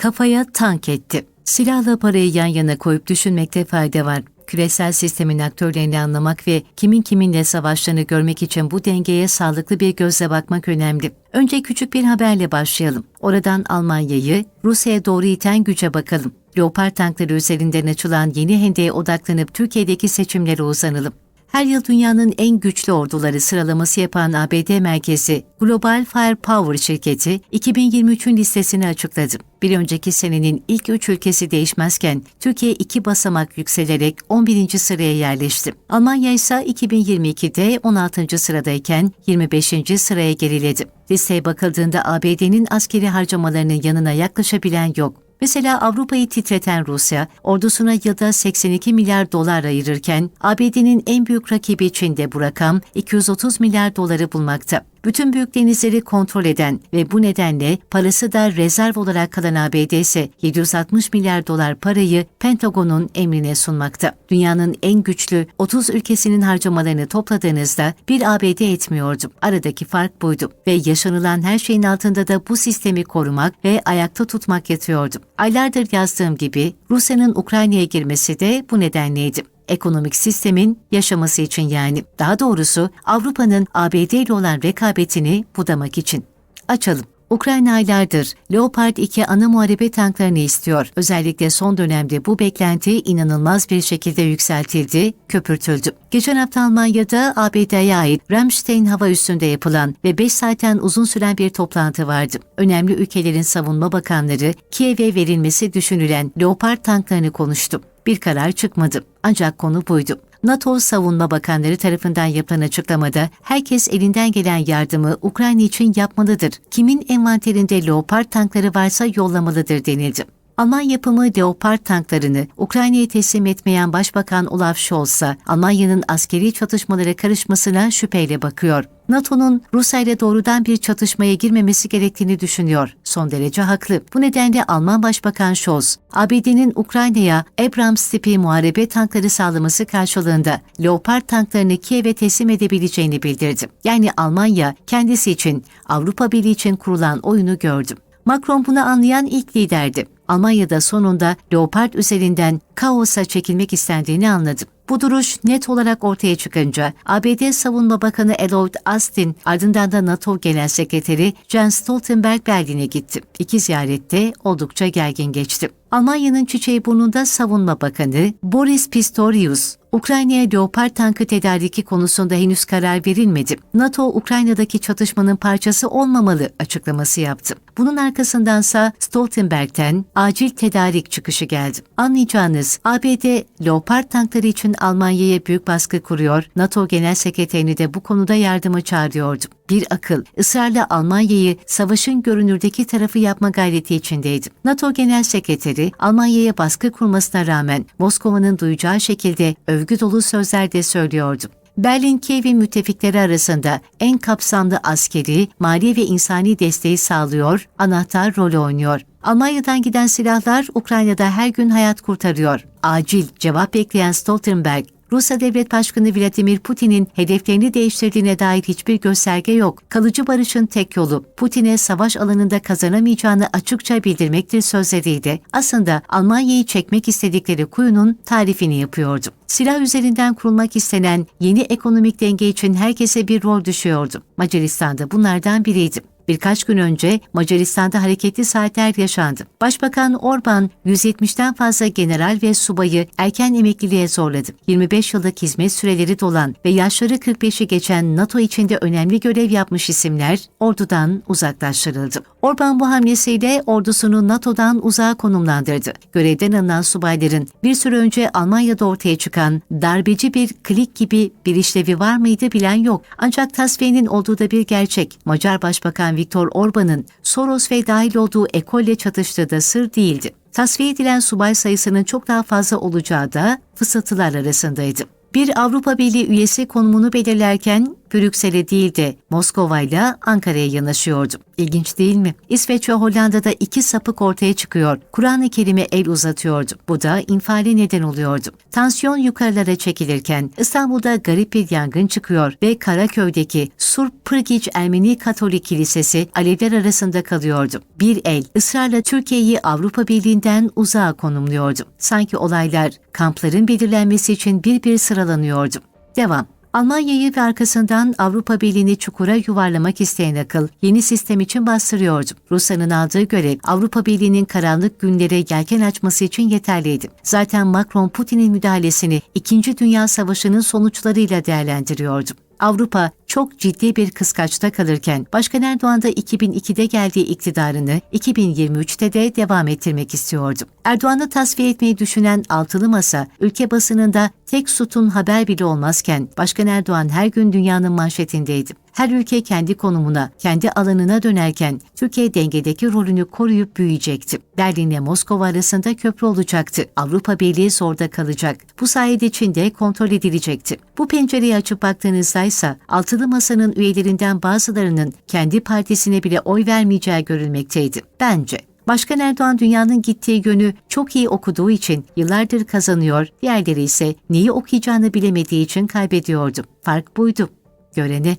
kafaya tank etti. Silahla parayı yan yana koyup düşünmekte fayda var. Küresel sistemin aktörlerini anlamak ve kimin kiminle savaştığını görmek için bu dengeye sağlıklı bir gözle bakmak önemli. Önce küçük bir haberle başlayalım. Oradan Almanya'yı Rusya'ya doğru iten güce bakalım. Leopard tankları üzerinden açılan yeni hendeye odaklanıp Türkiye'deki seçimlere uzanalım. Her yıl dünyanın en güçlü orduları sıralaması yapan ABD merkezi Global Firepower şirketi 2023'ün listesini açıkladı. Bir önceki senenin ilk üç ülkesi değişmezken Türkiye iki basamak yükselerek 11. sıraya yerleşti. Almanya ise 2022'de 16. sıradayken 25. sıraya geriledi. Listeye bakıldığında ABD'nin askeri harcamalarının yanına yaklaşabilen yok. Mesela Avrupa'yı titreten Rusya, ordusuna yılda 82 milyar dolar ayırırken ABD'nin en büyük rakibi Çin'de bu rakam 230 milyar doları bulmakta. Bütün büyük denizleri kontrol eden ve bu nedenle parası da rezerv olarak kalan ABD ise 760 milyar dolar parayı Pentagon'un emrine sunmakta. Dünyanın en güçlü 30 ülkesinin harcamalarını topladığınızda bir ABD etmiyordu. Aradaki fark buydu ve yaşanılan her şeyin altında da bu sistemi korumak ve ayakta tutmak yatıyordu. Aylardır yazdığım gibi Rusya'nın Ukrayna'ya girmesi de bu nedenleydi ekonomik sistemin yaşaması için yani. Daha doğrusu Avrupa'nın ABD ile olan rekabetini budamak için. Açalım. Ukrayna aylardır Leopard 2 ana muharebe tanklarını istiyor. Özellikle son dönemde bu beklenti inanılmaz bir şekilde yükseltildi, köpürtüldü. Geçen hafta Almanya'da ABD'ye ait Ramstein hava üssünde yapılan ve 5 saatten uzun süren bir toplantı vardı. Önemli ülkelerin savunma bakanları Kiev'e verilmesi düşünülen Leopard tanklarını konuştu bir karar çıkmadı. Ancak konu buydu. NATO Savunma Bakanları tarafından yapılan açıklamada herkes elinden gelen yardımı Ukrayna için yapmalıdır. Kimin envanterinde Leopard tankları varsa yollamalıdır denildi. Alman yapımı Leopard tanklarını Ukrayna'ya teslim etmeyen Başbakan Olaf Scholz Almanya'nın askeri çatışmalara karışmasına şüpheyle bakıyor. NATO'nun Rusya ile doğrudan bir çatışmaya girmemesi gerektiğini düşünüyor. Son derece haklı. Bu nedenle Alman Başbakan Scholz, ABD'nin Ukrayna'ya Abrams tipi muharebe tankları sağlaması karşılığında Leopard tanklarını Kiev'e teslim edebileceğini bildirdi. Yani Almanya kendisi için, Avrupa Birliği için kurulan oyunu gördü. Macron bunu anlayan ilk liderdi. Almanya'da sonunda Leopard üzerinden kaosa çekilmek istendiğini anladı. Bu duruş net olarak ortaya çıkınca ABD Savunma Bakanı Lloyd Austin ardından da NATO Genel Sekreteri Jens Stoltenberg Berlin'e gitti. İki ziyarette oldukça gergin geçti. Almanya'nın çiçeği burnunda Savunma Bakanı Boris Pistorius, Ukrayna'ya Leopard tankı tedariki konusunda henüz karar verilmedi. NATO, Ukrayna'daki çatışmanın parçası olmamalı açıklaması yaptı. Bunun arkasındansa Stoltenberg'ten acil tedarik çıkışı geldi. Anlayacağınız ABD Leopard tankları için Almanya'ya büyük baskı kuruyor, NATO Genel Sekreterini de bu konuda yardıma çağırıyordu. Bir akıl, ısrarla Almanya'yı savaşın görünürdeki tarafı yapma gayreti içindeydi. NATO Genel Sekreteri, Almanya'ya baskı kurmasına rağmen Moskova'nın duyacağı şekilde övgü dolu sözler de söylüyordu. Berlin Kiev'in müttefikleri arasında en kapsamlı askeri, mali ve insani desteği sağlıyor, anahtar rol oynuyor. Almanya'dan giden silahlar Ukrayna'da her gün hayat kurtarıyor. Acil cevap bekleyen Stoltenberg, Rusya Devlet Başkanı Vladimir Putin'in hedeflerini değiştirdiğine dair hiçbir gösterge yok. Kalıcı barışın tek yolu Putin'e savaş alanında kazanamayacağını açıkça bildirmektir sözleriydi. Aslında Almanya'yı çekmek istedikleri kuyunun tarifini yapıyordu. Silah üzerinden kurulmak istenen yeni ekonomik denge için herkese bir rol düşüyordu. Macaristan da bunlardan biriydi. Birkaç gün önce Macaristan'da hareketli saatler yaşandı. Başbakan Orban 170'ten fazla general ve subayı erken emekliliğe zorladı. 25 yıllık hizmet süreleri dolan ve yaşları 45'i geçen NATO içinde önemli görev yapmış isimler ordudan uzaklaştırıldı. Orban bu hamlesiyle ordusunu NATO'dan uzağa konumlandırdı. Görevden alınan subayların bir süre önce Almanya'da ortaya çıkan darbeci bir klik gibi bir işlevi var mıydı bilen yok. Ancak tasfiyenin olduğu da bir gerçek. Macar Başbakan Viktor Orban'ın Soros ve dahil olduğu ekolle çatıştığı sır değildi. Tasfiye edilen subay sayısının çok daha fazla olacağı da fısıltılar arasındaydı. Bir Avrupa Birliği üyesi konumunu belirlerken Brüksel'e değil de Moskova ile Ankara'ya yanaşıyordu. İlginç değil mi? İsveç ve Hollanda'da iki sapık ortaya çıkıyor. Kur'an-ı Kerim'e el uzatıyordu. Bu da infiale neden oluyordu. Tansiyon yukarılara çekilirken İstanbul'da garip bir yangın çıkıyor ve Karaköy'deki Surp Pırgiç Ermeni Katolik Kilisesi alevler arasında kalıyordu. Bir el ısrarla Türkiye'yi Avrupa Birliği'nden uzağa konumluyordu. Sanki olaylar kampların belirlenmesi için bir bir sıralanıyordu. Devam. Almanya'yı ve arkasından Avrupa Birliği'ni çukura yuvarlamak isteyen akıl yeni sistem için bastırıyordu. Rusya'nın aldığı görev Avrupa Birliği'nin karanlık günlere yelken açması için yeterliydi. Zaten Macron Putin'in müdahalesini İkinci Dünya Savaşı'nın sonuçlarıyla değerlendiriyordu. Avrupa çok ciddi bir kıskaçta kalırken Başkan Erdoğan da 2002'de geldiği iktidarını 2023'te de devam ettirmek istiyordu. Erdoğan'ı tasfiye etmeyi düşünen Altılı Masa, ülke basınında tek sütun haber bile olmazken Başkan Erdoğan her gün dünyanın manşetindeydi. Her ülke kendi konumuna, kendi alanına dönerken Türkiye dengedeki rolünü koruyup büyüyecekti. Berlin ile Moskova arasında köprü olacaktı. Avrupa Birliği zorda kalacak. Bu sayede Çin'de kontrol edilecekti. Bu pencereyi açıp baktığınızda ise Altılı Masa'nın üyelerinden bazılarının kendi partisine bile oy vermeyeceği görülmekteydi. Bence. Başkan Erdoğan dünyanın gittiği yönü çok iyi okuduğu için yıllardır kazanıyor, diğerleri ise neyi okuyacağını bilemediği için kaybediyordu. Fark buydu. Görene